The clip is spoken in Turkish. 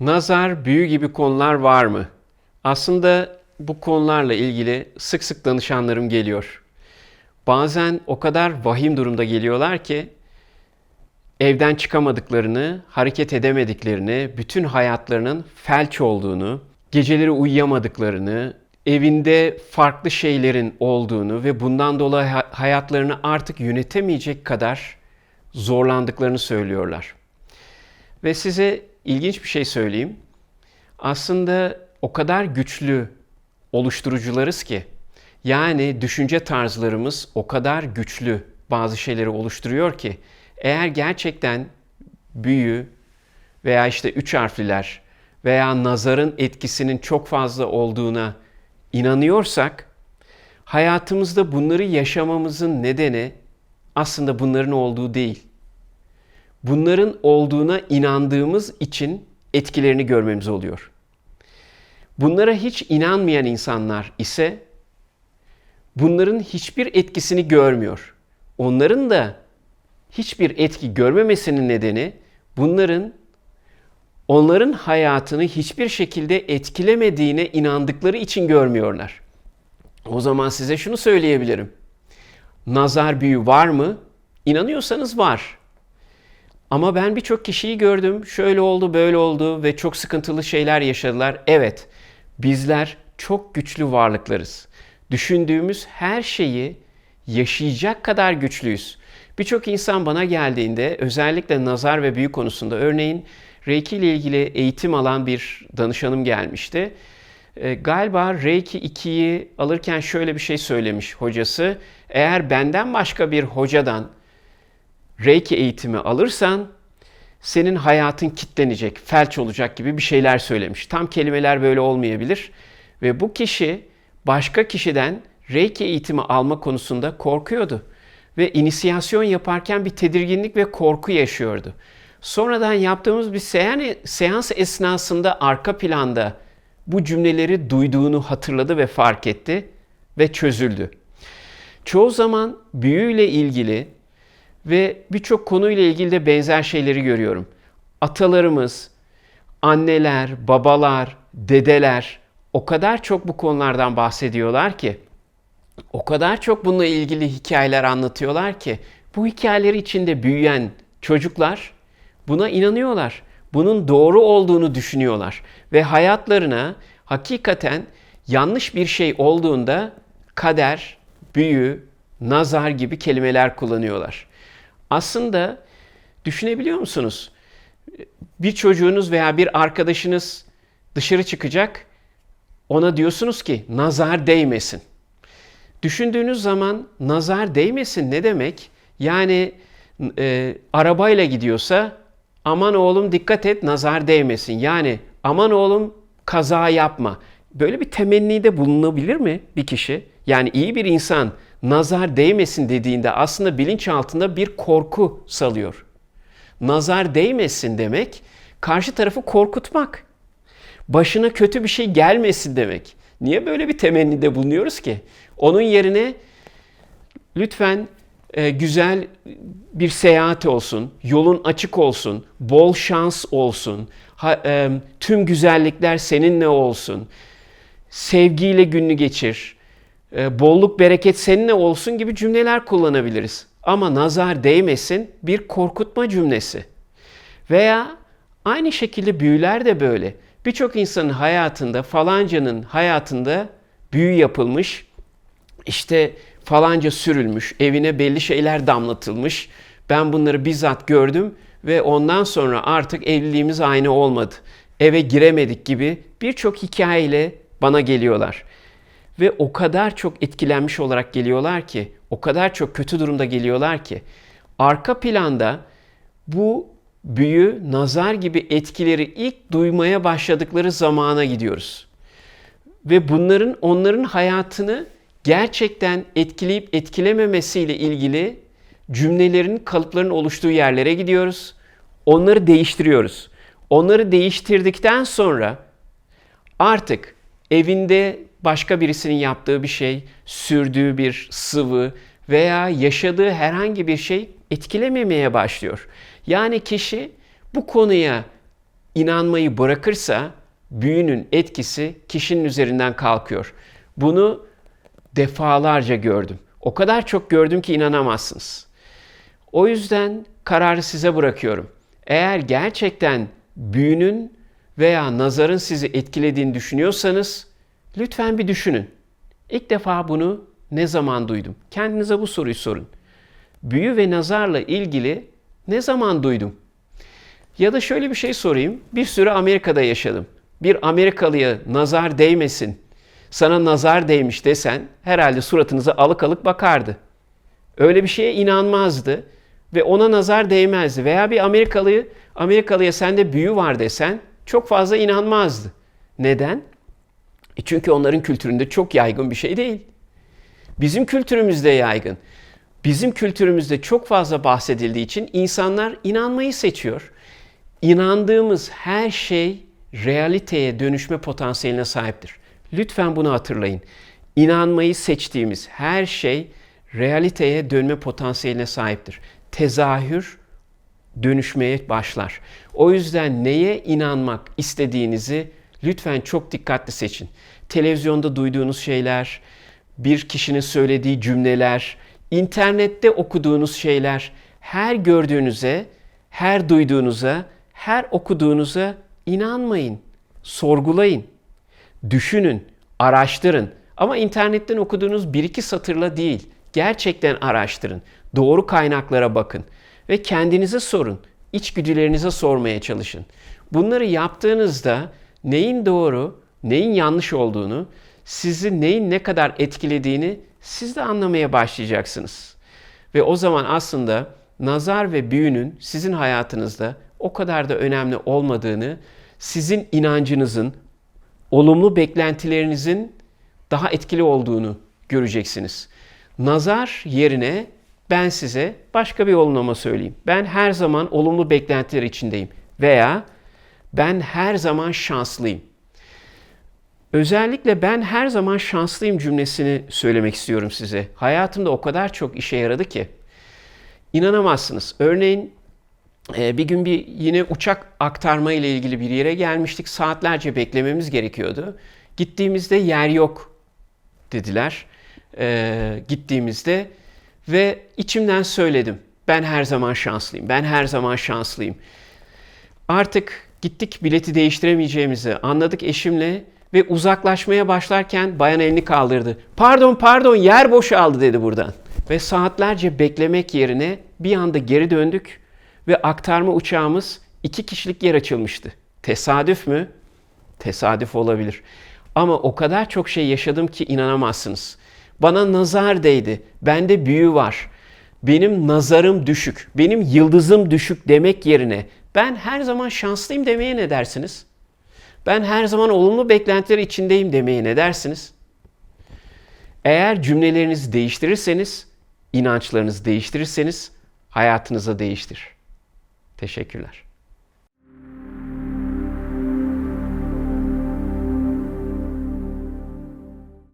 Nazar, büyü gibi konular var mı? Aslında bu konularla ilgili sık sık danışanlarım geliyor. Bazen o kadar vahim durumda geliyorlar ki evden çıkamadıklarını, hareket edemediklerini, bütün hayatlarının felç olduğunu, geceleri uyuyamadıklarını, evinde farklı şeylerin olduğunu ve bundan dolayı ha- hayatlarını artık yönetemeyecek kadar zorlandıklarını söylüyorlar. Ve size ilginç bir şey söyleyeyim. Aslında o kadar güçlü oluşturucularız ki yani düşünce tarzlarımız o kadar güçlü bazı şeyleri oluşturuyor ki eğer gerçekten büyü veya işte üç harfliler veya nazarın etkisinin çok fazla olduğuna inanıyorsak hayatımızda bunları yaşamamızın nedeni aslında bunların olduğu değil bunların olduğuna inandığımız için etkilerini görmemiz oluyor. Bunlara hiç inanmayan insanlar ise bunların hiçbir etkisini görmüyor. Onların da hiçbir etki görmemesinin nedeni bunların onların hayatını hiçbir şekilde etkilemediğine inandıkları için görmüyorlar. O zaman size şunu söyleyebilirim. Nazar büyü var mı? İnanıyorsanız var. Ama ben birçok kişiyi gördüm. Şöyle oldu, böyle oldu ve çok sıkıntılı şeyler yaşadılar. Evet, bizler çok güçlü varlıklarız. Düşündüğümüz her şeyi yaşayacak kadar güçlüyüz. Birçok insan bana geldiğinde özellikle nazar ve büyü konusunda örneğin Reiki ile ilgili eğitim alan bir danışanım gelmişti. E, galiba Reiki 2'yi alırken şöyle bir şey söylemiş hocası. Eğer benden başka bir hocadan Reiki eğitimi alırsan senin hayatın kitlenecek, felç olacak gibi bir şeyler söylemiş. Tam kelimeler böyle olmayabilir. Ve bu kişi başka kişiden Reiki eğitimi alma konusunda korkuyordu. Ve inisiyasyon yaparken bir tedirginlik ve korku yaşıyordu. Sonradan yaptığımız bir seans esnasında arka planda bu cümleleri duyduğunu hatırladı ve fark etti ve çözüldü. Çoğu zaman büyüyle ilgili ve birçok konuyla ilgili de benzer şeyleri görüyorum. Atalarımız, anneler, babalar, dedeler o kadar çok bu konulardan bahsediyorlar ki, o kadar çok bununla ilgili hikayeler anlatıyorlar ki, bu hikayeler içinde büyüyen çocuklar buna inanıyorlar. Bunun doğru olduğunu düşünüyorlar ve hayatlarına hakikaten yanlış bir şey olduğunda kader, büyü, nazar gibi kelimeler kullanıyorlar. Aslında düşünebiliyor musunuz? Bir çocuğunuz veya bir arkadaşınız dışarı çıkacak. Ona diyorsunuz ki nazar değmesin. Düşündüğünüz zaman nazar değmesin ne demek? Yani e, arabayla gidiyorsa aman oğlum dikkat et nazar değmesin. Yani aman oğlum kaza yapma. Böyle bir temennide bulunabilir mi bir kişi? Yani iyi bir insan nazar değmesin dediğinde aslında bilinçaltında bir korku salıyor. Nazar değmesin demek karşı tarafı korkutmak. Başına kötü bir şey gelmesin demek. Niye böyle bir temennide bulunuyoruz ki? Onun yerine lütfen e, güzel bir seyahat olsun, yolun açık olsun, bol şans olsun, ha, e, tüm güzellikler seninle olsun, sevgiyle gününü geçir, e, bolluk bereket seninle olsun gibi cümleler kullanabiliriz. Ama nazar değmesin bir korkutma cümlesi. Veya aynı şekilde büyüler de böyle. Birçok insanın hayatında, falancanın hayatında büyü yapılmış, işte falanca sürülmüş, evine belli şeyler damlatılmış. Ben bunları bizzat gördüm ve ondan sonra artık evliliğimiz aynı olmadı. Eve giremedik gibi birçok hikayeyle bana geliyorlar. Ve o kadar çok etkilenmiş olarak geliyorlar ki, o kadar çok kötü durumda geliyorlar ki arka planda bu büyü, nazar gibi etkileri ilk duymaya başladıkları zamana gidiyoruz. Ve bunların onların hayatını gerçekten etkileyip etkilememesiyle ilgili cümlelerin, kalıpların oluştuğu yerlere gidiyoruz. Onları değiştiriyoruz. Onları değiştirdikten sonra artık evinde başka birisinin yaptığı bir şey, sürdüğü bir sıvı veya yaşadığı herhangi bir şey etkilememeye başlıyor. Yani kişi bu konuya inanmayı bırakırsa büyünün etkisi kişinin üzerinden kalkıyor. Bunu defalarca gördüm. O kadar çok gördüm ki inanamazsınız. O yüzden kararı size bırakıyorum. Eğer gerçekten büyünün veya nazarın sizi etkilediğini düşünüyorsanız lütfen bir düşünün. İlk defa bunu ne zaman duydum? Kendinize bu soruyu sorun. Büyü ve nazarla ilgili ne zaman duydum? Ya da şöyle bir şey sorayım. Bir süre Amerika'da yaşadım. Bir Amerikalıya nazar değmesin, sana nazar değmiş desen herhalde suratınıza alık alık bakardı. Öyle bir şeye inanmazdı ve ona nazar değmezdi. Veya bir Amerikalıyı, Amerikalıya sende büyü var desen çok fazla inanmazdı. Neden? E çünkü onların kültüründe çok yaygın bir şey değil. Bizim kültürümüzde yaygın. Bizim kültürümüzde çok fazla bahsedildiği için insanlar inanmayı seçiyor. İnandığımız her şey realiteye dönüşme potansiyeline sahiptir. Lütfen bunu hatırlayın. İnanmayı seçtiğimiz her şey realiteye dönme potansiyeline sahiptir. Tezahür dönüşmeye başlar. O yüzden neye inanmak istediğinizi lütfen çok dikkatli seçin. Televizyonda duyduğunuz şeyler, bir kişinin söylediği cümleler, internette okuduğunuz şeyler, her gördüğünüze, her duyduğunuza, her okuduğunuza inanmayın. Sorgulayın. Düşünün, araştırın. Ama internetten okuduğunuz bir iki satırla değil, gerçekten araştırın. Doğru kaynaklara bakın ve kendinize sorun. İçgüdülerinize sormaya çalışın. Bunları yaptığınızda neyin doğru, neyin yanlış olduğunu, sizi neyin ne kadar etkilediğini siz de anlamaya başlayacaksınız. Ve o zaman aslında nazar ve büyünün sizin hayatınızda o kadar da önemli olmadığını, sizin inancınızın, olumlu beklentilerinizin daha etkili olduğunu göreceksiniz. Nazar yerine ben size başka bir olumlama söyleyeyim. Ben her zaman olumlu beklentiler içindeyim veya ben her zaman şanslıyım. Özellikle ben her zaman şanslıyım cümlesini söylemek istiyorum size. Hayatımda o kadar çok işe yaradı ki. İnanamazsınız. Örneğin e, bir gün bir yine uçak aktarma ile ilgili bir yere gelmiştik. Saatlerce beklememiz gerekiyordu. Gittiğimizde yer yok dediler. Ee, gittiğimizde ve içimden söyledim. Ben her zaman şanslıyım. Ben her zaman şanslıyım. Artık gittik bileti değiştiremeyeceğimizi anladık eşimle ve uzaklaşmaya başlarken bayan elini kaldırdı. Pardon pardon yer boşaldı dedi buradan. Ve saatlerce beklemek yerine bir anda geri döndük ve aktarma uçağımız iki kişilik yer açılmıştı. Tesadüf mü? Tesadüf olabilir. Ama o kadar çok şey yaşadım ki inanamazsınız. Bana nazar değdi. Bende büyü var. Benim nazarım düşük. Benim yıldızım düşük demek yerine ben her zaman şanslıyım demeye ne dersiniz? Ben her zaman olumlu beklentiler içindeyim demeye ne dersiniz? Eğer cümlelerinizi değiştirirseniz, inançlarınızı değiştirirseniz hayatınıza değiştir. Teşekkürler.